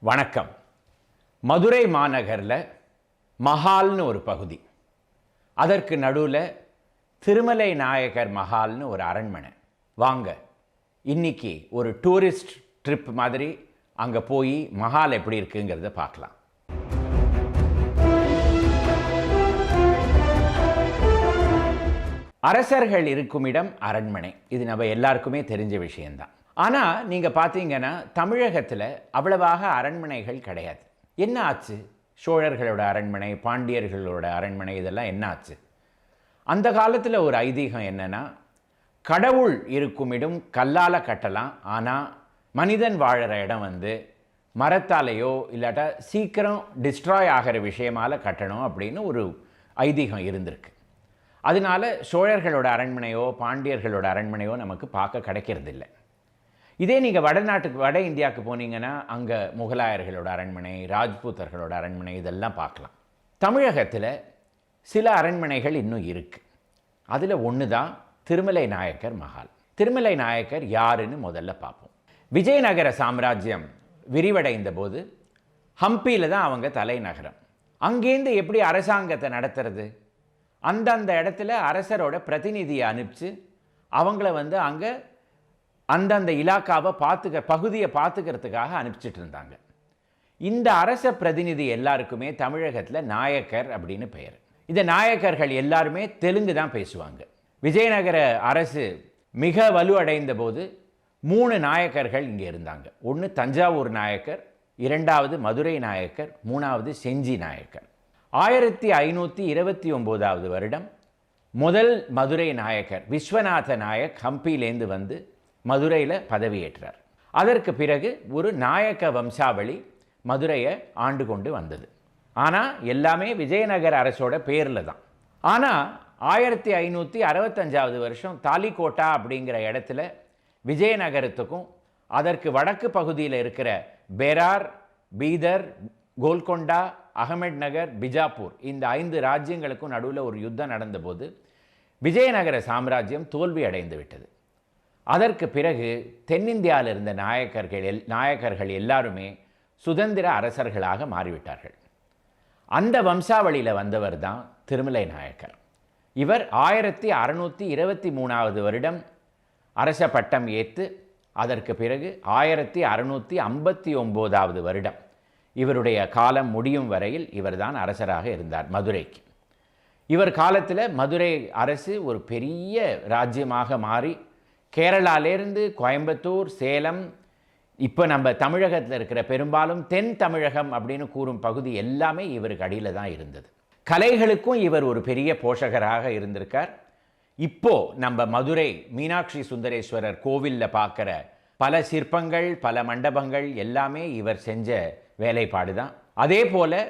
வணக்கம். மதுரை மாநகரில் மஹால்னு ஒரு பகுதி. அதற்கு நடுவில் திருமலை நாயகர் மஹால்னு ஒரு அரண்மனை. வாங்க இன்னைக்கு ஒரு டூரிஸ்ட் ட்ரிப் மாதிரி அங்கே போய் மஹால் எப்படி இருக்குங்கிறத பார்க்கலாம். அரசர்கள் இருக்கும் இடம் அரண்மனை. இது நம்ம எல்லாருக்குமே தெரிஞ்ச விஷயம்தான். ஆனால் நீங்கள் பார்த்தீங்கன்னா தமிழகத்தில் அவ்வளவாக அரண்மனைகள் கிடையாது. என்ன ஆச்சு? சோழர்களோட அரண்மனை பாண்டியர்களோட அரண்மனை இதெல்லாம் என்ன ஆச்சு? அந்த காலத்தில் ஒரு ஐதீகம் என்னென்னா கடவுள் இருக்கும் இடம் கல்லால் கட்டலாம் ஆனால் மனிதன் வாழற இடம் வந்து மரத்தாலேயோ இல்லாட்டா சீக்கிரம் டிஸ்ட்ராய் ஆகிற விஷயமால கட்டணும் அப்படின்னு ஒரு ஐதீகம் இருந்திருக்கு. அதனால சோழர்களோட அரண்மனையோ பாண்டியர்களோட அரண்மனையோ நமக்கு பார்க்க கிடைக்கிறதில்ல. இதே நீங்கள் வடநாட்டுக்கு வட இந்தியாவுக்கு போனீங்கன்னா அங்கே முகலாயர்களோட அரண்மனை ராஜ்பூத்தர்களோட அரண்மனை இதெல்லாம் பார்க்கலாம். தமிழகத்தில் சில அரண்மனைகள் இன்னும் இருக்குது அதில் ஒன்று தான் திருமலை நாயக்கர் மஹால். திருமலை நாயக்கர் யாருன்னு முதல்ல பார்ப்போம். விஜயநகர சாம்ராஜ்யம் விரிவடைந்த போது ஹம்பியில் தான் அவங்க தலைநகரம். அங்கேருந்து எப்படி அரசாங்கத்தை நடத்துறது? அந்தந்த இடத்துல அரசரோட பிரதிநிதியை அனுப்பிச்சு அவங்கள வந்து அங்கே அந்தந்த இலாக்காவை பார்த்துக்க பகுதியை பார்த்துக்கிறதுக்காக அனுப்பிச்சிட்டு இருந்தாங்க. இந்த அரச பிரதிநிதி எல்லாருக்குமே தமிழகத்தில் நாயக்கர் அப்படின்னு பெயர். இந்த நாயக்கர்கள் எல்லாருமே தெலுங்கு தான் பேசுவாங்க. விஜயநகர அரசு மிக வலுவடைந்த போது மூணு நாயக்கர்கள் இங்கே இருந்தாங்க. ஒன்று தஞ்சாவூர் நாயக்கர் இரண்டாவது மதுரை நாயக்கர் மூணாவது செஞ்சி நாயக்கர். ஆயிரத்தி ஐநூற்றி இருபத்தி ஒம்போதாவது வருடம் முதல் மதுரை நாயக்கர் விஸ்வநாத நாயக் ஹம்பியிலேருந்து வந்து மதுரையில் பதவியேற்றார். அதற்கு பிறகு ஒரு நாயக்க வம்சாவளி மதுரையை ஆண்டு கொண்டு வந்தது. ஆனால் எல்லாமே விஜயநகர அரசோட பேரில் தான். ஆனால் ஆயிரத்தி ஐநூற்றி அறுபத்தஞ்சாவது வருஷம் தாலிகோட்டா அப்படிங்கிற இடத்துல விஜயநகரத்துக்கும் அதற்கு வடக்கு பகுதியில் இருக்கிற பெரார் பீதர் கோல்கொண்டா அகமட் நகர் பிஜாப்பூர் இந்த ஐந்து ராஜ்யங்களுக்கும் நடுவில் ஒரு யுத்தம் நடந்தபோது விஜயநகர சாம்ராஜ்யம் தோல்வி அடைந்து விட்டது. அதற்கு பிறகு தென்னிந்தியாவில் இருந்த நாயக்கர்கள் எல் நாயக்கர்கள் எல்லாருமே சுதந்திர அரசர்களாக மாறிவிட்டார்கள். அந்த வம்சாவளியில் வந்தவர் தான் திருமலை நாயக்கர். இவர் ஆயிரத்தி அறுநூற்றி இருபத்தி மூணாவது வருடம் அரச பட்டம் ஏற்று அதற்கு பிறகு ஆயிரத்தி அறுநூற்றி ஐம்பத்தி ஒம்போதாவது வருடம் இவருடைய காலம் முடியும் வரையில் இவர்தான் அரசராக இருந்தார் மதுரைக்கு. இவர் காலத்தில் மதுரை அரசு ஒரு பெரிய ராஜ்யமாக மாறி கேரளாலேருந்து கோயம்புத்தூர் சேலம் இப்போ நம்ம தமிழகத்தில் இருக்கிற பெரும்பாலும் தென் தமிழகம் அப்படின்னு கூறும் பகுதி எல்லாமே இவருக்கு அடியில் தான் இருந்தது. கலைகளுக்கும் இவர் ஒரு பெரிய போஷகராக இருந்திருக்கார். இப்போது நம்ம மதுரை மீனாட்சி சுந்தரேஸ்வரர் கோவிலில் பார்க்குற பல சிற்பங்கள் பல மண்டபங்கள் எல்லாமே இவர் செஞ்ச வேலைப்பாடு தான். அதே போல்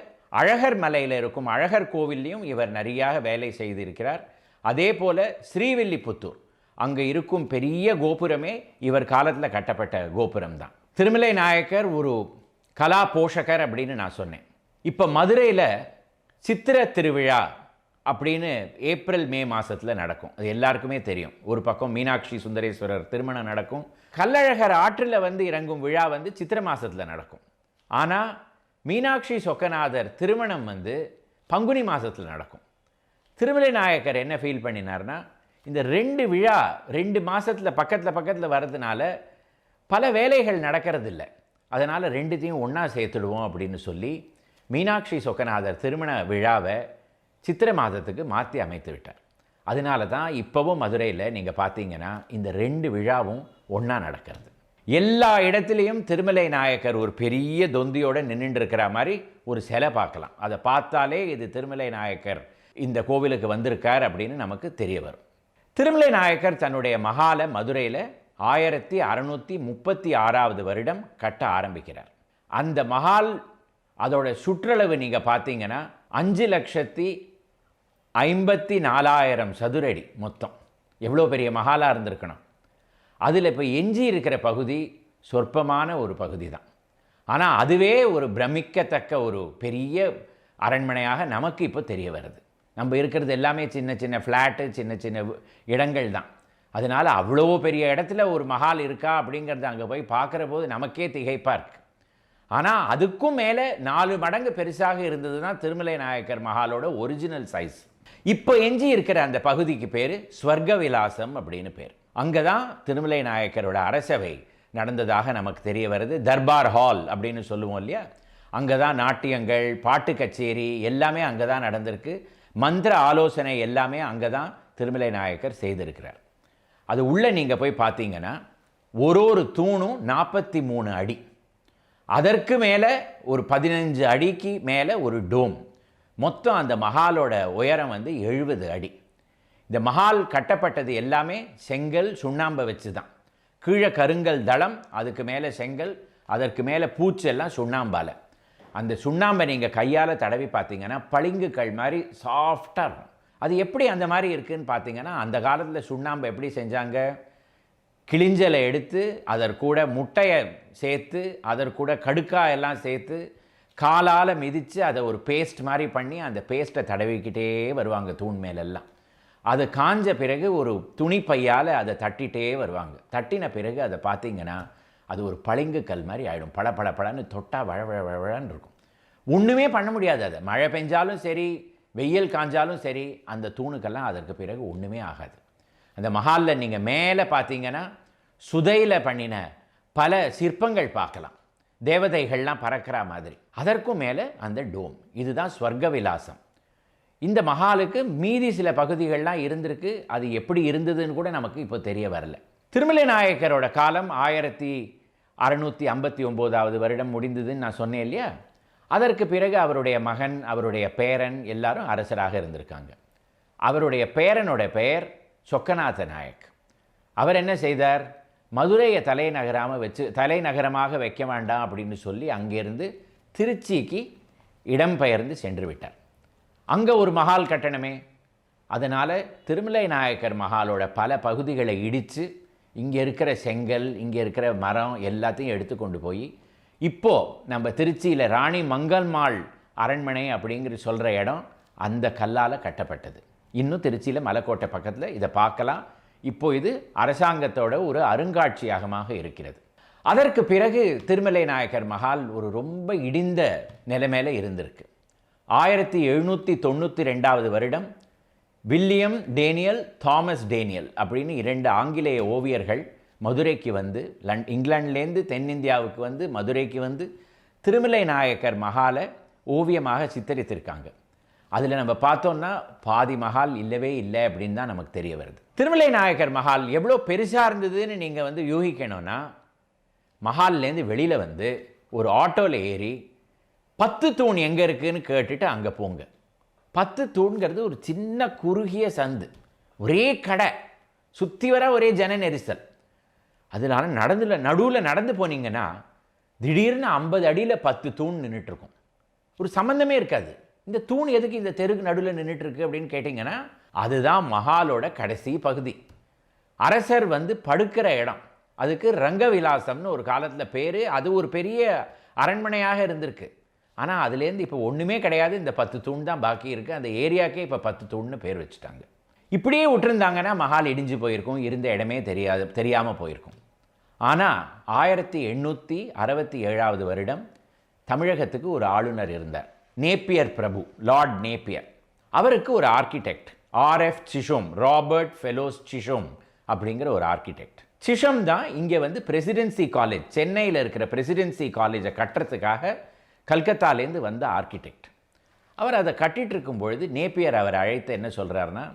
அழகர் மலையில் இருக்கும் அழகர் கோவில்லையும் இவர் நிறையாக வேலை செய்திருக்கிறார். அதே போல் ஸ்ரீவில்லிபுத்தூர் அங்கே இருக்கும் பெரிய கோபுரமே இவர் காலத்தில் கட்டப்பட்ட கோபுரம் தான் திருமலை நாயக்கர் ஒரு கலா போஷகர் அப்படின்னு நான் சொன்னேன். இப்போ மதுரையில் சித்திர திருவிழா அப்படின்னு ஏப்ரல் மே மாதத்தில் நடக்கும். அது எல்லாருக்குமே தெரியும். ஒரு பக்கம் மீனாட்சி சுந்தரேஸ்வரர் திருமணம் நடக்கும். கள்ளழகர் ஆற்றில் வந்து இறங்கும் விழா வந்து சித்திர மாதத்தில் நடக்கும். ஆனால் மீனாட்சி சொக்கநாதர் திருமணம் வந்து பங்குனி மாதத்தில் நடக்கும். திருமலை நாயக்கர் என்ன ஃபீல் பண்ணினார்னா இந்த ரெண்டு விழா ரெண்டு மாதத்தில் பக்கத்தில் பக்கத்தில் வர்றதுனால பல வேலைகள் நடக்கிறதில்ல. அதனால் ரெண்டுத்தையும் ஒன்றா சேர்த்துடுவோம் அப்படின்னு சொல்லி மீனாட்சி சொக்கநாதர் திருமண விழாவை சித்திரை மாதத்துக்கு மாற்றி அமைத்து விட்டார். அதனால தான் இப்போவும் மதுரையில் நீங்கள் பார்த்தீங்கன்னா இந்த ரெண்டு விழாவும் ஒன்றா நடக்கிறது. எல்லா இடத்துலையும் திருமலை நாயக்கர் ஒரு பெரிய தொந்தியோடு நின்றுட்டு இருக்கிற மாதிரி ஒரு சிலை பார்க்கலாம். அதை பார்த்தாலே இது திருமலை நாயக்கர் இந்த கோவிலுக்கு வந்திருக்கார் அப்படின்னு நமக்கு தெரிய வரும். திருமலை நாயக்கர் தன்னுடைய மகால மதுரையில் ஆயிரத்தி அறுநூற்றி முப்பத்தி ஆறாவது வருடம் கட்ட ஆரம்பிக்கிறார். அந்த மகால் அதோட சுற்றளவு நீங்கள் பார்த்தீங்கன்னா அஞ்சு லட்சத்தி ஐம்பத்தி நாலாயிரம் சதுரடி மொத்தம். எவ்வளோ பெரிய மகாலாக இருந்திருக்கணும். அதில் இப்போ எஞ்சி இருக்கிற பகுதி சொற்பமான ஒரு பகுதி தான் ஆனால் அதுவே ஒரு பிரமிக்கத்தக்க ஒரு பெரிய அரண்மனையாக நமக்கு இப்போ தெரிய வருது. நம்ம இருக்கிறது எல்லாமே சின்ன சின்ன ஃப்ளாட்டு சின்ன சின்ன இடங்கள் தான். அதனால் அவ்வளோ பெரிய இடத்துல ஒரு மஹால் இருக்கா அப்படிங்கிறத அங்கே போய் பார்க்குற போது நமக்கே திகைப்பாக இருக்குது ஆனால் அதுக்கும் மேலே நாலு மடங்கு பெருசாக இருந்ததுன்னா திருமலை நாயக்கர் மஹாலோட ஒரிஜினல் சைஸ் இப்போ எஞ்சி இருக்கிற அந்த பகுதிக்கு பேர் ஸ்வர்க விலாசம் அப்படின்னு பேர். அங்கே தான் திருமலை நாயக்கரோட அரசவை நடந்ததாக நமக்கு தெரிய வருது. தர்பார் ஹால் அப்படின்னு சொல்லுவோம் இல்லையா? அங்கே தான் நாட்டியங்கள் பாட்டு கச்சேரி எல்லாமே அங்கே தான் நடந்திருக்கு. மந்திர ஆலோசனை எல்லாமே அங்கே தான் திருமலை நாயக்கர் செய்திருக்கிறார். அது உள்ளே நீங்கள் போய் பார்த்தீங்கன்னா ஒரு ஒரு தூணும் நாற்பத்தி மூணு அடி. அதற்கு மேலே ஒரு பதினஞ்சு அடிக்கு மேலே ஒரு டோம். மொத்தம் அந்த மஹாலோட உயரம் வந்து எழுபது அடி. இந்த மஹால் கட்டப்பட்டது எல்லாமே செங்கல் சுண்ணாம்பை வச்சு தான் கீழே கருங்கல் தளம் அதுக்கு மேலே செங்கல் அதற்கு மேலே பூச்செல்லாம் சுண்ணாம்பால். அந்த சுண்ணாம்பை நீங்கள் கையால் தடவி பார்த்தீங்கன்னா பளிங்குக்கள் மாதிரி சாஃப்டாக இருக்கும். அது எப்படி அந்த மாதிரி இருக்குன்னு பார்த்தீங்கன்னா அந்த காலத்தில் சுண்ணாம்பை எப்படி செஞ்சாங்க? கிளிஞ்சலை எடுத்து அதற்கூட முட்டையை சேர்த்து அதற்கூட கடுக்காய் எல்லாம் சேர்த்து காலால் மிதித்து அதை ஒரு பேஸ்ட் மாதிரி பண்ணி அந்த பேஸ்ட்டை தடவிக்கிட்டே வருவாங்க தூண் மேலெல்லாம். அது காஞ்ச பிறகு ஒரு துணி பையால் அதை தட்டிகிட்டே வருவாங்க. தட்டின பிறகு அதை பார்த்தீங்கன்னா அது ஒரு பளிங்கு கல் மாதிரி ஆகிடும் பள பள பளன்னு தொட்டால் வழ வழ வழன்னு இருக்கும். ஒன்றுமே பண்ண முடியாது அதை. மழை பெஞ்சாலும் சரி வெயில் காஞ்சாலும் சரி அந்த தூணுக்கெல்லாம் அதற்கு பிறகு ஒன்றுமே ஆகாது. அந்த மஹாலில் நீங்கள் மேலே பார்த்தீங்கன்னா சுதையில் பண்ணின பல சிற்பங்கள் பார்க்கலாம். தேவதைகள்லாம் பறக்கிற மாதிரி. அதற்கும் மேலே அந்த டோம். இதுதான் ஸ்வர்க விலாசம் இந்த மஹாலுக்கு மீதி சில பகுதிகள்லாம் இருந்திருக்கு. அது எப்படி இருந்ததுன்னு கூட நமக்கு இப்போ தெரிய வரல. திருமலை நாயக்கரோட காலம் ஆயிரத்தி அறுநூற்றி ஐம்பத்தி ஒம்போதாவது வருடம் முடிந்ததுன்னு நான் சொன்னேன் இல்லையா? அதற்கு பிறகு அவருடைய மகன் அவருடைய பேரன் எல்லாரும் அரசராக இருந்திருக்காங்க. அவருடைய பேரனோட பெயர் சொக்கநாத நாயக். அவர் என்ன செய்தார்? மதுரையை தலைநகராமல் வச்சு தலைநகரமாக வைக்க வேண்டாம் அப்படின்னு சொல்லி அங்கேருந்து திருச்சிக்கு இடம்பெயர்ந்து சென்று விட்டார். அங்கே ஒரு மஹால் கட்டணமே. அதனால் திருமலை நாயக்கர் மஹாலோட பல பகுதிகளை இடித்து இங்கே இருக்கிற செங்கல் இங்கே இருக்கிற மரம் எல்லாத்தையும் எடுத்து கொண்டு போய் இப்போது நம்ம திருச்சியில் ராணி மங்கல்மாள் அரண்மனை அப்படிங்கிற சொல்கிற இடம் அந்த கல்லால் கட்டப்பட்டது. இன்னும் திருச்சியில் மலைக்கோட்டை பக்கத்தில் இதை பார்க்கலாம். இப்போ இது அரசாங்கத்தோட ஒரு அருங்காட்சியகமாக இருக்கிறது. அதற்கு பிறகு திருமலை நாயக்கர் மஹால் ஒரு ரொம்ப இடிந்த நிலைமையில் இருந்திருக்கு. ஆயிரத்தி எழுநூற்றி தொண்ணூற்றி ரெண்டாவது வருடம் வில்லியம் டேனியல் தாமஸ் டேனியல் அப்படின்னு இரண்டு ஆங்கிலேய ஓவியர்கள் மதுரைக்கு வந்து லண் இங்கிலாந்துலேருந்து தென்னிந்தியாவுக்கு வந்து மதுரைக்கு வந்து திருமலை நாயக்கர் மகாலை ஓவியமாக சித்தரித்திருக்காங்க. அதில் நம்ம பார்த்தோம்னா பாதி மஹால் இல்லவே இல்லை அப்படின்னு தான் நமக்கு தெரிய வருது. திருமலை நாயக்கர் மஹால் எவ்வளோ பெருசாக இருந்ததுன்னு நீங்கள் வந்து யூகிக்கணும்னா மகால்லேருந்து வெளியில் வந்து ஒரு ஆட்டோவில் ஏறி பத்து தூண் எங்கே இருக்குதுன்னு கேட்டுட்டு அங்கே போங்க. பத்து தூண்கிறது ஒரு சின்ன குறுகிய சந்து. ஒரே கடை. சுற்றி வர ஒரே ஜன நெரிசல். அதனால நடந்துல நடுவில் நடந்து போனீங்கன்னா திடீர்னு ஐம்பது அடியில் பத்து தூண் நின்றுட்டுருக்கும் ஒரு சம்மந்தமே இருக்காது. இந்த தூண் எதுக்கு இந்த தெருக்கு நடுவில் நின்றுட்டுருக்கு அப்படின்னு கேட்டிங்கன்னா அதுதான் மஹாலோட கடைசி பகுதி. அரசர் வந்து படுக்கிற இடம். அதுக்கு ரங்கவிலாசம்னு ஒரு காலத்தில் பேர். அது ஒரு பெரிய அரண்மனையாக இருந்திருக்கு. ஆனால் அதுலேருந்து இப்போ ஒன்றுமே கிடையாது. இந்த பத்து தூண் தான் பாக்கி இருக்குது அந்த ஏரியாக்கே இப்போ பத்து தூண்னு பேர் வச்சுட்டாங்க. இப்படியே விட்டுருந்தாங்கன்னா மஹால் இடிஞ்சு போயிருக்கும் இருந்த இடமே தெரியாது தெரியாமல் போயிருக்கும். ஆனால் ஆயிரத்தி எண்ணூற்றி அறுபத்தி ஏழாவது வருடம் தமிழகத்துக்கு ஒரு ஆளுநர் இருந்தார். நேப்பியர் பிரபு லார்ட் நேப்பியர். அவருக்கு ஒரு architect RF Chisholm Robert Fellowes Chisholm அப்படிங்கிற ஒரு ஆர்கிடெக்ட் சிஷம் தான் இங்கே வந்து பிரசிடென்சி காலேஜ் சென்னையில் இருக்கிற பிரசிடென்சி காலேஜை கட்டுறதுக்காக கல்கத்தாலேருந்து வந்த ஆர்கிடெக்ட் அவர் அதை கட்டிட்டு இருக்கும் பொழுது நேப்பியர் அவர் அழைத்து என்ன சொல்கிறாருன்னா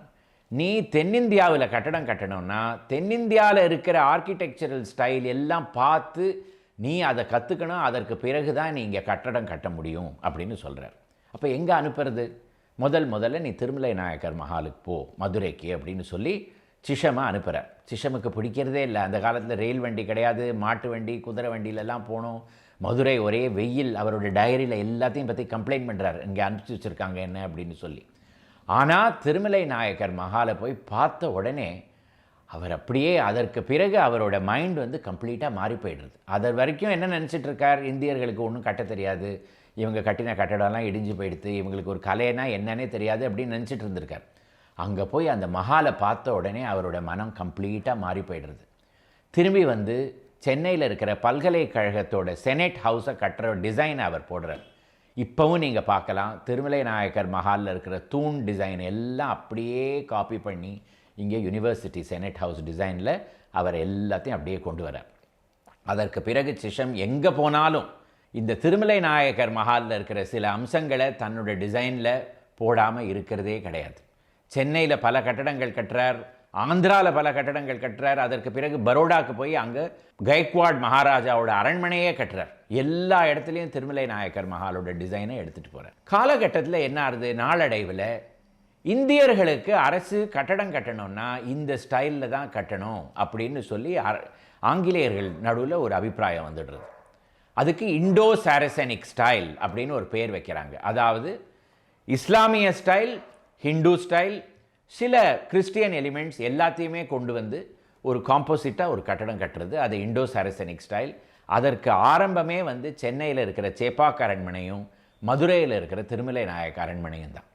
நீ தென்னிந்தியாவில் கட்டடம் கட்டணும்னா தென்னிந்தியாவில் இருக்கிற ஆர்கிடெக்சரல் ஸ்டைல் எல்லாம் பார்த்து நீ அதை கற்றுக்கணும் அதற்கு பிறகு தான் நீ இங்கே கட்டடம் கட்ட முடியும் அப்படின்னு சொல்கிறார் அப்போ எங்கே அனுப்புறது? முதல் முதல்ல நீ திருமலை நாயக்கர் மஹாலுக்கு போ மதுரைக்கு அப்படின்னு சொல்லி சிஷமாக அனுப்புகிறார் சிஷமுக்கு பிடிக்கிறதே இல்லை. அந்த காலத்தில் ரயில் வண்டி கிடையாது மாட்டு வண்டி குதிரை வண்டியிலலாம் போகணும் மதுரை ஒரே வெயில் அவரோட டைரியில் எல்லாத்தையும் பற்றி கம்ப்ளைண்ட் பண்ணுறாரு இங்கே அனுப்பிச்சி வச்சுருக்காங்க என்ன அப்படின்னு சொல்லி. ஆனால் திருமலை நாயக்கர் மகாலை போய் பார்த்த உடனே அவர் அப்படியே அதற்கு பிறகு அவரோட மைண்ட் வந்து கம்ப்ளீட்டாக மாறி போயிடுறது அது வரைக்கும் என்ன நினச்சிட்டு இருக்கார்? இந்தியர்களுக்கு ஒன்றும் கட்ட தெரியாது. இவங்க கட்டின கட்டடம்லாம் இடிஞ்சு போயிடுது. இவங்களுக்கு ஒரு கலைனா என்னன்னே தெரியாது அப்படின்னு நினச்சிட்டு இருந்திருக்கார். அங்கே போய் அந்த மகாலை பார்த்த உடனே அவரோட மனம் கம்ப்ளீட்டாக மாறி போயிடுறது திரும்பி வந்து சென்னையில் இருக்கிற பல்கலைக்கழகத்தோட செனட் ஹவுஸை கட்டுற டிசைன் அவர் போடுறார். இப்போவும் நீங்கள் பார்க்கலாம். திருமலை நாயக்கர் மஹாலில் இருக்கிற தூண் டிசைன் எல்லாம் அப்படியே காப்பி பண்ணி இங்கே யூனிவர்சிட்டி செனட் ஹவுஸ் டிசைனில் அவர் எல்லாத்தையும் அப்படியே கொண்டு வரார் அதற்கு பிறகு சிஷம் எங்கே போனாலும் இந்த திருமலை நாயக்கர் மஹாலில் இருக்கிற சில அம்சங்களை தன்னோட டிசைனில் போடாமல் இருக்கிறதே கிடையாது. சென்னையில் பல கட்டடங்கள் கட்டுறார். ஆந்திராவில் பல கட்டடங்கள் கட்டுறார். அதற்கு பிறகு பரோடாக்கு போய் அங்கே கைக்வாட் மகாராஜாவோட அரண்மனையே கட்டுறார். எல்லா இடத்துலையும் திருமலை நாயக்கர் மஹாலோட டிசைனை எடுத்துகிட்டு போகிறார் காலகட்டத்தில் என்ன ஆகுது? நாளடைவில் இந்தியர்களுக்கு அரசு கட்டடம் கட்டணும்னா இந்த ஸ்டைலில் தான் கட்டணும் அப்படின்னு சொல்லி ஆங்கிலேயர்கள் நடுவில் ஒரு அபிப்பிராயம் வந்துடுறது. அதுக்கு இண்டோ சாரசனிக் ஸ்டைல் அப்படின்னு ஒரு பேர் வைக்கிறாங்க. அதாவது இஸ்லாமிய ஸ்டைல் ஹிந்து ஸ்டைல் சில கிறிஸ்டியன் எலிமெண்ட்ஸ் எல்லாத்தையுமே கொண்டு வந்து ஒரு காம்போசிட்டாக ஒரு கட்டடம் கட்டுறது அது இண்டோ சாரசனிக் ஸ்டைல் அதற்கு ஆரம்பமே வந்து சென்னையில் இருக்கிற சேப்பாக் அரண்மனையும் மதுரையில் இருக்கிற திருமலை நாயக்க அரண்மனையும் தான்.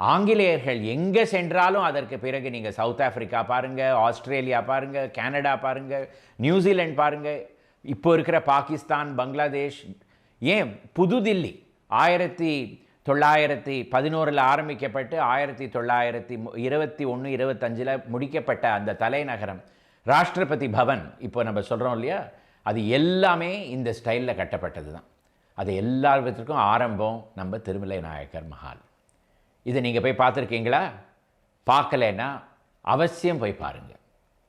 ஆங்கிலேயர்கள் எங்கே சென்றாலும் அதற்கு பிறகு நீங்கள் சவுத் ஆஃப்ரிக்கா பாருங்கள் ஆஸ்திரேலியா பாருங்கள் கனடா பாருங்கள் நியூசிலாண்ட் பாருங்கள் இப்போ இருக்கிற பாகிஸ்தான் பங்களாதேஷ் ஏன் புதுதில்லி ஆயிரத்தி தொள்ளாயிரத்தி பதினோரில் ஆரம்பிக்கப்பட்டு ஆயிரத்தி தொள்ளாயிரத்தி இருபத்தி ஒன்று இருபத்தஞ்சில் முடிக்கப்பட்ட அந்த தலைநகரம் ராஷ்டிரபதி பவன் இப்போ நம்ம சொல்கிறோம் இல்லையா? அது எல்லாமே இந்த ஸ்டைலில் கட்டப்பட்டது தான். அது எல்லா விதத்துக்கும் ஆரம்பம் நம்ம திருமலை நாயக்கர் மஹால். இதை நீங்கள் போய் பார்த்துருக்கீங்களா? பார்க்கலைன்னா அவசியம் போய் பாருங்கள்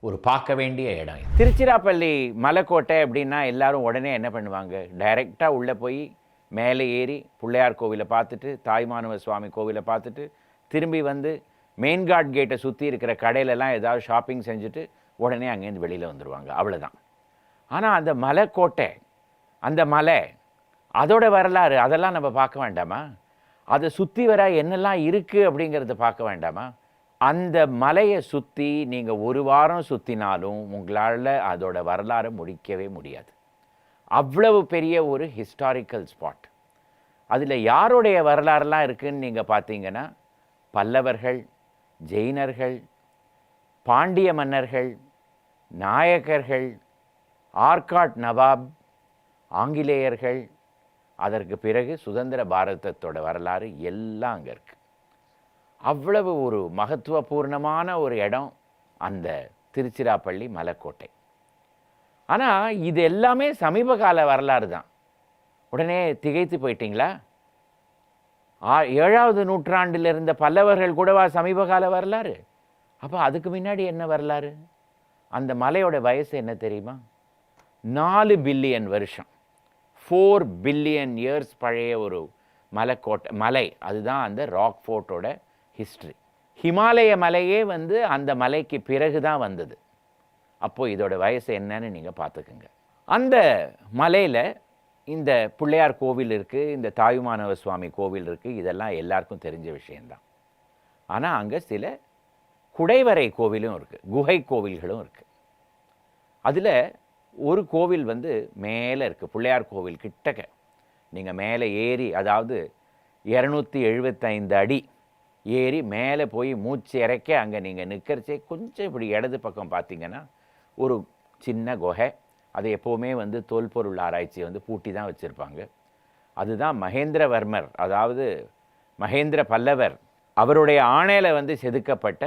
ஒரு பார்க்க வேண்டிய இடம் திருச்சிராப்பள்ளி மலைக்கோட்டை அப்படின்னா எல்லாரும் உடனே என்ன பண்ணுவாங்க? டைரெக்டாக உள்ளே போய் மேலே ஏறி பிள்ளையார் கோவிலை பார்த்துட்டு தாய்மானவ சுவாமி கோவிலை பார்த்துட்டு திரும்பி வந்து மெயின் காட் கேட்டை சுற்றி இருக்கிற கடையிலலாம் ஏதாவது ஷாப்பிங் செஞ்சுட்டு உடனே அங்கேருந்து வெளியில் வந்துடுவாங்க அவ்வளோதான் ஆனால் அந்த மலைக்கோட்டை அந்த மலை அதோட வரலாறு அதெல்லாம் நம்ம பார்க்க வேண்டாமா? அதை சுற்றி வர என்னெல்லாம் இருக்குது அப்படிங்கிறத பார்க்க வேண்டாமா? அந்த மலையை சுற்றி நீங்கள் ஒரு வாரம் சுற்றினாலும் உங்களால் அதோட வரலாறை முடிக்கவே முடியாது. அவ்வளவு பெரிய ஒரு ஹிஸ்டாரிக்கல் ஸ்பாட் அதில் யாருடைய வரலாறுலாம் இருக்குன்னு நீங்கள் பார்த்தீங்கன்னா பல்லவர்கள் ஜெயினர்கள் பாண்டிய மன்னர்கள் நாயக்கர்கள் ஆர்காட் நவாப் ஆங்கிலேயர்கள் அதற்கு பிறகு சுதந்திர பாரதத்தோட வரலாறு எல்லாம் அங்கே இருக்கு. அவ்வளவு ஒரு மகத்துவபூர்ணமான ஒரு இடம் அந்த திருச்சிராப்பள்ளி மலைக்கோட்டை. ஆனால் இது எல்லாமே சமீப கால வரலாறு தான். உடனே திகைத்து போயிட்டீங்களா? ஆ ஏழாவது நூற்றாண்டில் இருந்த பல்லவர்கள் கூடவா சமீப கால வரலாறு? அப்போ அதுக்கு முன்னாடி என்ன வரலாறு? அந்த மலையோட வயசு என்ன தெரியுமா? நாலு பில்லியன் வருஷம். ஃபோர் பில்லியன் இயர்ஸ் பழைய ஒரு மலைக்கோட்டை மலை. அதுதான் அந்த ராக் ஃபோர்ட்டோட ஹிஸ்ட்ரி ஹிமாலய மலையே வந்து அந்த மலைக்கு பிறகு தான் வந்தது. அப்போது இதோட வயசு என்னன்னு நீங்கள் பார்த்துக்குங்க. அந்த மலையில் இந்த பிள்ளையார் கோவில் இருக்குது இந்த தாயுமானவ சுவாமி கோவில் இருக்குது இதெல்லாம் எல்லாருக்கும் தெரிஞ்ச விஷயந்தான் ஆனால் அங்கே சில குடைவரை கோவிலும் இருக்குது குகை கோவில்களும் இருக்குது அதில் ஒரு கோவில் வந்து மேலே இருக்குது பிள்ளையார் கோவில் கிட்டக்க. நீங்கள் மேலே ஏறி அதாவது இரநூத்தி எழுபத்தைந்து அடி ஏறி மேலே போய் மூச்சு இறைக்க அங்கே நீங்கள் நிற்கிறச்சே கொஞ்சம் இப்படி இடது பக்கம் பார்த்தீங்கன்னா ஒரு சின்ன குகை. அது எப்போவுமே வந்து தொல்பொருள் ஆராய்ச்சி வந்து பூட்டி தான் வச்சுருப்பாங்க. அதுதான் மகேந்திரவர்மர் அதாவது மகேந்திர பல்லவர் அவருடைய ஆணையில் வந்து செதுக்கப்பட்ட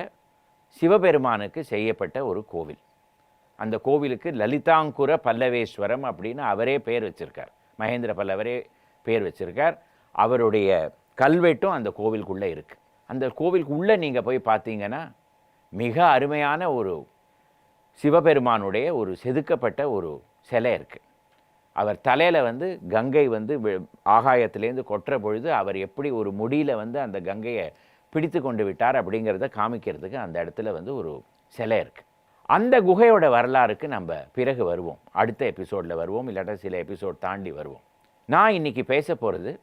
சிவபெருமானுக்கு செய்யப்பட்ட ஒரு கோவில். அந்த கோவிலுக்கு லலிதாங்குர பல்லவேஸ்வரம் அப்படின்னு அவரே பேர் வச்சுருக்கார். மகேந்திர பல்லவரே பேர் வச்சுருக்கார். அவருடைய கல்வெட்டும் அந்த கோவிலுக்குள்ளே இருக்குது அந்த கோவிலுக்குள்ளே நீங்கள் போய் பார்த்தீங்கன்னா மிக அருமையான ஒரு சிவபெருமானுடைய ஒரு செதுக்கப்பட்ட ஒரு சிலை இருக்குது அவர் தலையில் வந்து கங்கை வந்து ஆகாயத்திலேருந்து கொட்டுற பொழுது அவர் எப்படி ஒரு முடியில் வந்து அந்த கங்கையை பிடித்து கொண்டு விட்டார் அப்படிங்கிறத காமிக்கிறதுக்கு அந்த இடத்துல வந்து ஒரு சிலை இருக்குது அந்த குகையோட வரலாறுக்கு நம்ம பிறகு வருவோம். அடுத்த எபிசோடில் வருவோம் இல்லாட்டா சில எபிசோட் தாண்டி வருவோம். நான் இன்னைக்கு பேச போகிறது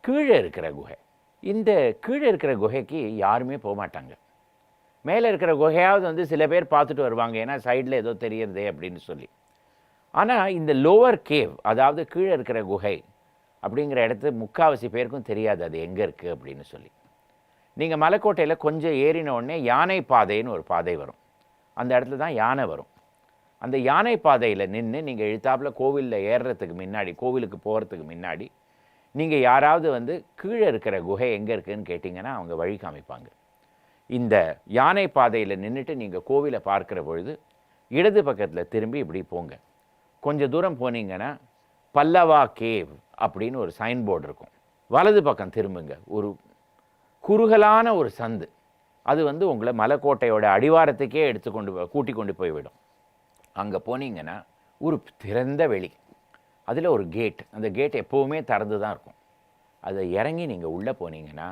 கீழே இருக்கிற குகை. இந்த கீழே இருக்கிற குகைக்கு யாருமே போக மாட்டாங்க மேலே இருக்கிற குகையாவது வந்து சில பேர் பார்த்துட்டு வருவாங்க ஏன்னா சைடில் ஏதோ தெரியறதே அப்படின்னு சொல்லி. ஆனால் இந்த லோவர் கேவ் அதாவது கீழே இருக்கிற குகை அப்படிங்கிற இடத்து முக்காவாசி பேருக்கும் தெரியாது அது எங்கே இருக்குது அப்படின்னு சொல்லி. நீங்கள் மலைக்கோட்டையில் கொஞ்சம் ஏறின உடனே யானை பாதைன்னு ஒரு பாதை வரும். அந்த இடத்துல தான் யானை வரும். அந்த யானை பாதையில் நின்று நீங்கள் எழுத்தாப்புல கோவிலில் ஏறுறதுக்கு முன்னாடி கோவிலுக்கு போகிறதுக்கு முன்னாடி நீங்கள் யாராவது வந்து கீழே இருக்கிற குகை எங்கே இருக்குதுன்னு கேட்டிங்கன்னா அவங்க வழி காமிப்பாங்க. இந்த யானை பாதையில் நின்றுட்டு நீங்கள் கோவிலை பார்க்குற பொழுது இடது பக்கத்தில் திரும்பி இப்படி போங்க. கொஞ்சம் தூரம் போனீங்கன்னா பல்லவா கேவ் அப்படின்னு ஒரு சைன் போர்டு இருக்கும். வலது பக்கம் திரும்புங்க. ஒரு குறுகலான ஒரு சந்து. அது வந்து உங்களை மலைக்கோட்டையோட அடிவாரத்துக்கே எடுத்து கொண்டு கூட்டி கொண்டு போய்விடும். அங்கே போனீங்கன்னா ஒரு திறந்த வெளி. அதில் ஒரு கேட் அந்த கேட் எப்போவுமே திறந்து தான் இருக்கும். அதை இறங்கி நீங்கள் உள்ளே போனீங்கன்னா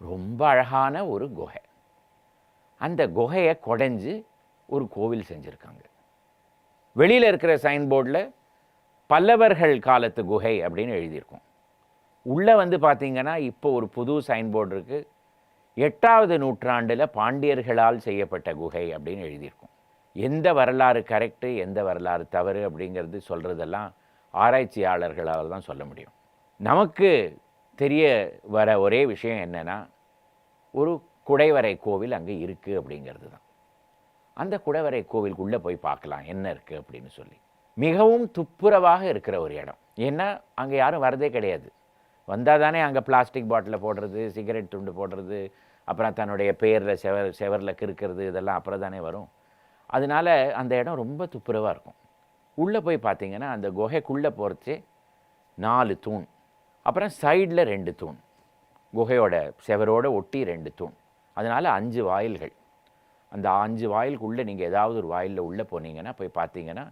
ரொம்ப அழகான ஒரு குகை. அந்த குகையை குடைஞ்சு ஒரு கோவில் செஞ்சுருக்காங்க. வெளியில் இருக்கிற சைன் போர்டில் பல்லவர்கள் காலத்து குகை அப்படின்னு எழுதியிருக்கும். உள்ளே வந்து பார்த்தீங்கன்னா இப்போ ஒரு புது சைன் போர்டு இருக்குது எட்டாவது நூற்றாண்டில் பாண்டியர்களால் செய்யப்பட்ட குகை அப்படின்னு எழுதியிருக்கும். எந்த வரலாறு கரெக்டு எந்த வரலாறு தவறு அப்படிங்கிறது சொல்கிறதெல்லாம் ஆராய்ச்சியாளர்களால் தான் சொல்ல முடியும். நமக்கு தெரிய வர ஒரே விஷயம் என்னென்னா ஒரு குடைவரை கோவில் அங்கே இருக்குது அப்படிங்கிறது தான். அந்த குடைவரை கோவிலுக்குள்ளே போய் பார்க்கலாம் என்ன இருக்குது அப்படின்னு சொல்லி. மிகவும் துப்புரவாக இருக்கிற ஒரு இடம். ஏன்னா அங்கே யாரும் வரதே கிடையாது. வந்தால் தானே அங்கே பிளாஸ்டிக் பாட்டிலில் போடுறது சிகரெட் துண்டு போடுறது அப்புறம் தன்னுடைய பேரில் செவர் செவரில் கிறுக்கிறது இதெல்லாம் அப்புறம் தானே வரும். அதனால அந்த இடம் ரொம்ப துப்புரவாக இருக்கும். உள்ளே போய் பார்த்தீங்கன்னா அந்த குகைக்குள்ளே போகிறச்சே நாலு தூண். அப்புறம் சைடில் ரெண்டு தூண் குகையோட செவரோட ஒட்டி ரெண்டு தூண். அதனால் அஞ்சு வாயில்கள். அந்த அஞ்சு வாயிலுக்குள்ளே நீங்கள் ஏதாவது ஒரு வாயிலில் உள்ளே போனீங்கன்னா போய் பார்த்தீங்கன்னா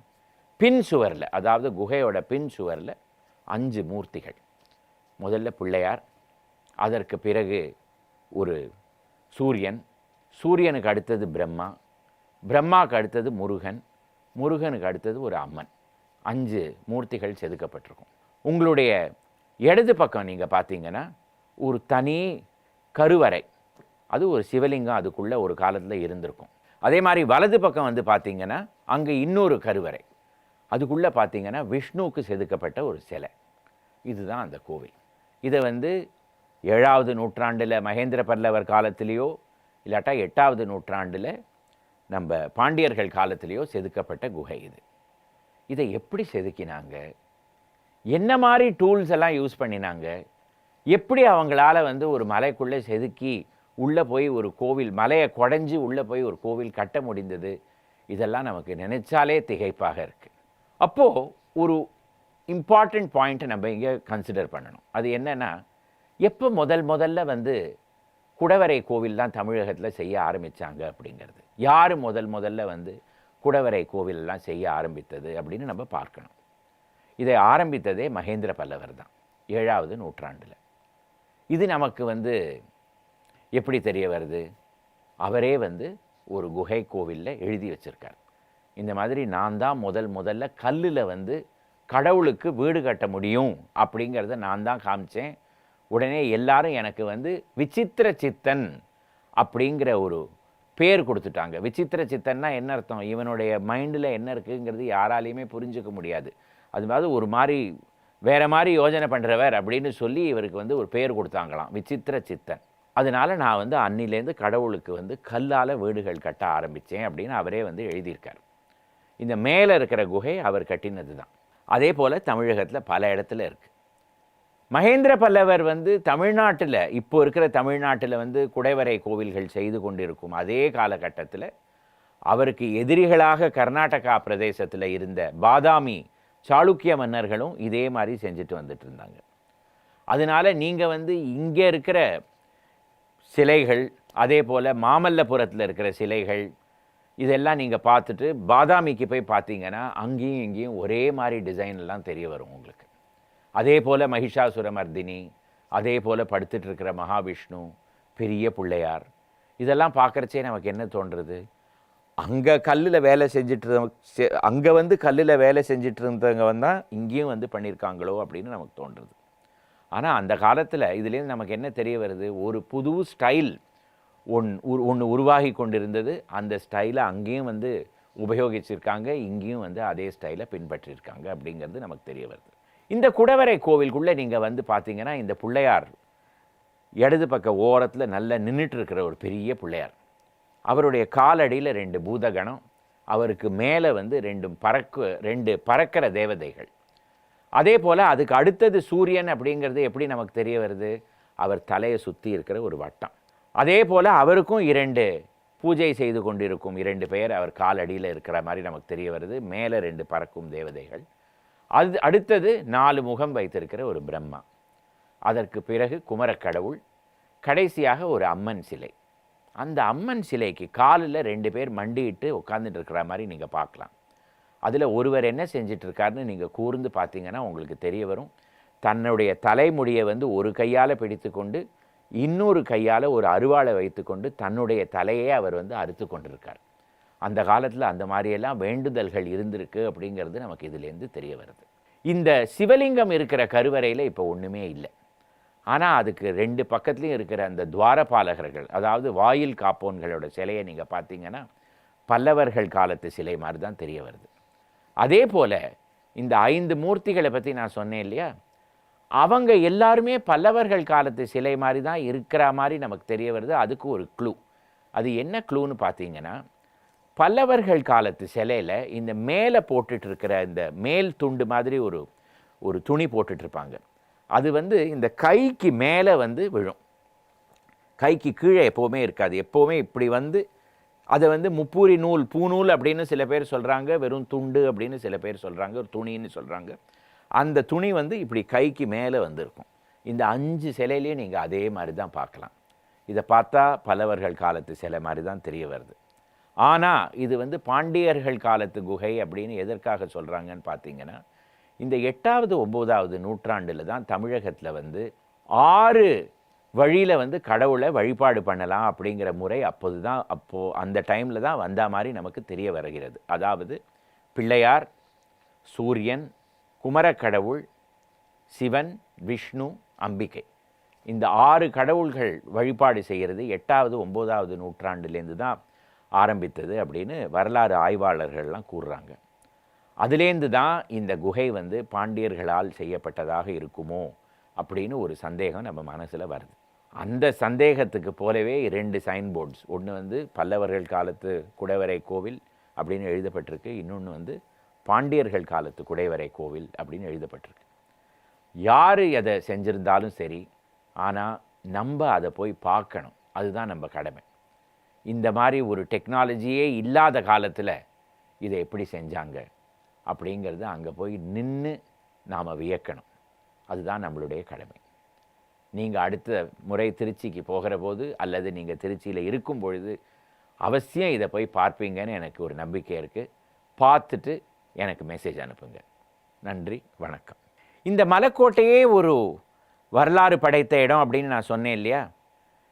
பின் சுவரில் அதாவது குகையோட பின் சுவரில் அஞ்சு மூர்த்திகள். முதல்ல பிள்ளையார் அதற்கு பிறகு ஒரு சூரியன் சூரியனுக்கு அடுத்தது பிரம்மா பிரம்மாவுக்கு அடுத்தது முருகன் முருகனுக்கு அடுத்தது ஒரு அம்மன். அஞ்சு மூர்த்திகள் செதுக்கப்பட்டிருக்கும். உங்களுடைய இடது பக்கம் நீங்கள் பார்த்தீங்கன்னா ஒரு தனி கருவறை. அது ஒரு சிவலிங்கம் அதுக்குள்ளே ஒரு காலத்தில் இருந்திருக்கும். அதே மாதிரி வலது பக்கம் வந்து பார்த்தீங்கன்னா அங்கே இன்னொரு கருவறை. அதுக்குள்ளே பார்த்தீங்கன்னா விஷ்ணுவுக்கு செதுக்கப்பட்ட ஒரு சிலை. இதுதான் அந்த கோவில். இதை வந்து ஏழாவது நூற்றாண்டில் மகேந்திர பல்லவர் காலத்திலேயோ இல்லாட்டா எட்டாவது நூற்றாண்டில் நம்ம பாண்டியர்கள் காலத்திலேயோ செதுக்கப்பட்ட குகை இது. இதை எப்படி செதுக்கினாங்க? என்ன மாதிரி டூல்ஸ் எல்லாம் யூஸ் பண்ணினாங்க? எப்படி அவங்களால வந்து ஒரு மலைக்குள்ளே செதுக்கி உள்ளே போய் ஒரு கோவில் மலையை குடஞ்சி உள்ளே போய் ஒரு கோவில் கட்ட முடிந்தது? இதெல்லாம் நமக்கு நினைச்சாலே திகைப்பாக இருக்குது அப்போது ஒரு இம்பார்ட்டண்ட் பாயிண்ட்டை நம்ம இங்கே கன்சிடர் பண்ணணும். அது என்னென்னா எப்போ முதல் முதல்ல வந்து குடவரை கோவில் தான் தமிழகத்தில் செய்ய ஆரம்பித்தாங்க அப்படிங்கிறது? யார் முதல் முதல்ல வந்து குடவரை கோவிலெல்லாம் செய்ய ஆரம்பித்தது அப்படின்னு நம்ம பார்க்கணும். இதை ஆரம்பித்ததே மகேந்திர பல்லவர் தான் ஏழாவது நூற்றாண்டில். இது நமக்கு வந்து எப்படி தெரிய வருது? அவரே வந்து ஒரு குகை கோவிலில் எழுதி வச்சுருக்கார். இந்த மாதிரி நான் தான் முதல் முதல்ல கல்லில் வந்து கடவுளுக்கு வீடு கட்ட முடியும் அப்படிங்கிறத நான் தான் காமிச்சேன். உடனே எல்லாரும் எனக்கு வந்து விசித்திர சித்தன் அப்படிங்கிற ஒரு பேர் கொடுத்துட்டாங்க. விசித்திர சித்தன்னா என்ன அர்த்தம்? இவனுடைய மைண்டில் என்ன இருக்குங்கிறது யாராலையுமே புரிஞ்சுக்க முடியாது. அது மாதிரி ஒரு மாதிரி வேறு மாதிரி யோஜனை பண்ணுறவர் அப்படின்னு சொல்லி இவருக்கு வந்து ஒரு பேர் கொடுத்தாங்களாம் விசித்திர சித்தன். அதனால நான் வந்து அன்னிலேருந்து கடவுளுக்கு வந்து கல்லால் வீடுகள் கட்ட ஆரம்பித்தேன் அப்படின்னு அவரே வந்து எழுதியிருக்கார். இந்த மேலே இருக்கிற குகை அவர் கட்டினது தான் அதே போல் தமிழகத்தில் பல இடத்துல இருக்குது மகேந்திர பல்லவர் வந்து தமிழ்நாட்டில் இப்போ இருக்கிற தமிழ்நாட்டில் வந்து குடைவரை கோவில்கள் செய்து கொண்டிருக்கும் அதே காலகட்டத்தில் அவருக்கு எதிரிகளாக கர்நாடகா பிரதேசத்தில் இருந்த பாதாமி சாளுக்கிய மன்னர்களும் இதே மாதிரி செஞ்சுட்டு வந்துட்டு இருந்தாங்க அதனால நீங்கள் வந்து இங்கே இருக்கிற சிலைகள் அதே போல் மாமல்லபுரத்தில் இருக்கிற சிலைகள் இதெல்லாம் நீங்கள் பார்த்துட்டு பாதாமிக்கு போய் பார்த்தீங்கன்னா அங்கேயும் இங்கேயும் ஒரே மாதிரி டிசைன் எல்லாம் தெரிய வரும் உங்களுக்கு. அதே போல் மகிஷாசுரமர்தினி அதே போல் படுத்துட்டு இருக்கிற மகாவிஷ்ணு பெரிய பிள்ளையார் இதெல்லாம் பார்க்குறச்சே நமக்கு என்ன தோன்றுறது? அங்கே கல்லில் வேலை செஞ்சுட்டு இருந்த அங்கே வந்து கல்லில் வேலை செஞ்சுட்டு இருந்தவங்க வந்தால் இங்கேயும் வந்து பண்ணியிருக்காங்களோ அப்படின்னு நமக்கு தோன்றுறது ஆனால் அந்த காலத்தில் இதுலேருந்து நமக்கு என்ன தெரிய வருது? ஒரு புது ஸ்டைல் ஒன் ஒன்று உருவாகி கொண்டிருந்தது. அந்த ஸ்டைலை அங்கேயும் வந்து உபயோகிச்சிருக்காங்க. இங்கேயும் வந்து அதே ஸ்டைலை பின்பற்றியிருக்காங்க அப்படிங்கிறது நமக்கு தெரிய வருது. இந்த குடவரை கோவிலுக்குள்ளே நீங்கள் வந்து பார்த்தீங்கன்னா இந்த பிள்ளையார் இடது பக்க ஓரத்தில் நல்லா நின்றுட்டு இருக்கிற ஒரு பெரிய பிள்ளையார். அவருடைய காலடியில் ரெண்டு பூதகணம் அவருக்கு மேலே வந்து ரெண்டு பறக்கு ரெண்டு பறக்கிற தேவதைகள். அதே போல் அதுக்கு அடுத்தது சூரியன் அப்படிங்கிறது எப்படி நமக்கு தெரிய வருது? அவர் தலையை சுற்றி இருக்கிற ஒரு வட்டம். அதே போல் அவருக்கும் இரண்டு பூஜை செய்து கொண்டிருக்கும் இரண்டு பேர் அவர் காலடியில் இருக்கிற மாதிரி நமக்கு தெரிய வருது. மேலே ரெண்டு பறக்கும் தேவதைகள். அது அடுத்தது நாலு முகம் வைத்திருக்கிற ஒரு பிரம்மா. அதற்கு பிறகு குமரக்கடவுள் கடைசியாக ஒரு அம்மன் சிலை. அந்த அம்மன் சிலைக்கு காலில் ரெண்டு பேர் மண்டியிட்டு உட்காந்துட்டு இருக்கிற மாதிரி நீங்கள் பார்க்கலாம். அதில் ஒருவர் என்ன செஞ்சிட்ருக்காருன்னு நீங்கள் கூர்ந்து பார்த்தீங்கன்னா உங்களுக்கு தெரிய வரும். தன்னுடைய தலைமுடியை வந்து ஒரு கையால் பிடித்து கொண்டு இன்னொரு கையால் ஒரு அருவாளை வைத்துக்கொண்டு தன்னுடைய தலையே அவர் வந்து அறுத்து கொண்டிருக்கார். அந்த காலத்தில் அந்த மாதிரியெல்லாம் வேண்டுதல்கள் இருந்திருக்கு அப்படிங்கிறது நமக்கு இதுலேருந்து தெரிய வருது. இந்த சிவலிங்கம் இருக்கிற கருவறையில் இப்போ ஒன்றுமே இல்லை. ஆனால் அதுக்கு ரெண்டு பக்கத்துலேயும் இருக்கிற அந்த துவாரபாலகர்கள் அதாவது வாயில் காப்போன்களோட சிலையை நீங்கள் பார்த்தீங்கன்னா பல்லவர்கள் காலத்து சிலை மாதிரி தான் தெரிய வருது. அதே போல் இந்த ஐந்து மூர்த்திகளை பற்றி நான் சொன்னேன் இல்லையா? அவங்க எல்லாருமே பல்லவர்கள் காலத்து சிலை மாதிரி தான் இருக்கிற மாதிரி நமக்கு தெரிய வருது. அதுக்கு ஒரு க்ளூ அது என்ன க்ளூன்னு பார்த்தீங்கன்னா பல்லவர்கள் காலத்து சிலையில் இந்த மேலே போட்டுட்ருக்கிற இந்த மேல் துண்டு மாதிரி ஒரு ஒரு துணி போட்டுட்ருப்பாங்க அது வந்து இந்த கைக்கு மேலே வந்து விழும். கைக்கு கீழே எப்போவுமே இருக்காது. எப்போவுமே இப்படி வந்து அதை வந்து முப்பூரி நூல் பூநூல் அப்படின்னு சில பேர் சொல்கிறாங்க வெறும் துண்டு அப்படின்னு சில பேர் சொல்கிறாங்க ஒரு துணின்னு சொல்கிறாங்க அந்த துணி வந்து இப்படி கைக்கு மேலே வந்திருக்கும். இந்த அஞ்சு சிலையிலையும் நீங்கள் அதே மாதிரி தான் பார்க்கலாம். இதை பார்த்தா பல்லவர்கள் காலத்து சிலை மாதிரி தான் தெரிய வருது. ஆனால் இது வந்து பாண்டியர்கள் காலத்து குகை அப்படின்னு எதற்காக சொல்கிறாங்கன்னு பார்த்தீங்கன்னா இந்த எட்டாவது ஒம்போதாவது நூற்றாண்டில் தான் தமிழகத்தில் வந்து ஆறு வழியில் வந்து கடவுளை வழிபாடு பண்ணலாம் அப்படிங்கிற முறை அப்போது தான் அப்போது அந்த டைமில் தான் வந்த மாதிரி நமக்கு தெரிய வருகிறது. அதாவது பிள்ளையார் சூரியன் குமரக்கடவுள் சிவன் விஷ்ணு அம்பிகை. இந்த ஆறு கடவுள்கள் வழிபாடு செய்கிறது எட்டாவது ஒம்போதாவது நூற்றாண்டுலேருந்து தான் ஆரம்பித்தது அப்படின்னு வரலாறு ஆய்வாளர்கள்லாம் கூறுறாங்க. அதுலேருந்து தான் இந்த குகை வந்து பாண்டியர்களால் செய்யப்பட்டதாக இருக்குமோ அப்படின்னு ஒரு சந்தேகம் நம்ம மனசில் வருது. அந்த சந்தேகத்துக்கு போலவே இரண்டு சைன் போர்ட்ஸ் ஒன்று வந்து பல்லவர்கள் காலத்து குடைவரை கோவில் அப்படின்னு எழுதப்பட்டிருக்கு. இன்னொன்று வந்து பாண்டியர்கள் காலத்து குடைவரை கோவில் அப்படின்னு எழுதப்பட்டிருக்கு. யார் அதை செஞ்சிருந்தாலும் சரி ஆனால் நம்ம அதை போய் பார்க்கணும். அதுதான் நம்ம கடமை. இந்த மாதிரி ஒரு டெக்னாலஜியே இல்லாத காலத்தில் இதை எப்படி செஞ்சாங்க? அப்படிங்கிறது அங்கே போய் நின்று நாம் வியக்கணும். அதுதான் நம்மளுடைய கடமை. நீங்கள் அடுத்த முறை திருச்சிக்கு போகிற போது அல்லது நீங்கள் திருச்சியில் இருக்கும் பொழுது அவசியம் இதை போய் பார்ப்பீங்கன்னு எனக்கு ஒரு நம்பிக்கை இருக்குது பார்த்துட்டு எனக்கு மெசேஜ் அனுப்புங்க. நன்றி வணக்கம். இந்த மலைக்கோட்டையே ஒரு வரலாறு படைத்த இடம் அப்படின்னு நான் சொன்னேன் இல்லையா?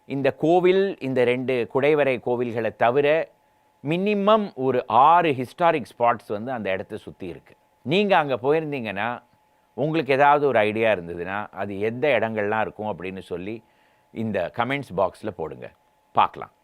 இந்த கோவில் இந்த ரெண்டு குடைவரை கோவில்களை தவிர மினிமம் ஒரு ஆறு ஹிஸ்டாரிக் ஸ்பாட்ஸ் வந்து அந்த இடத்த சுற்றி இருக்குது நீங்கள் அங்கே போயிருந்தீங்கன்னா உங்களுக்கு ஏதாவது ஒரு ஐடியா இருந்ததுன்னா அது எந்த இடங்கள்லாம் இருக்கும் அப்படின்னு சொல்லி இந்த கமெண்ட்ஸ் பாக்ஸில் போடுங்க. பார்க்கலாம்.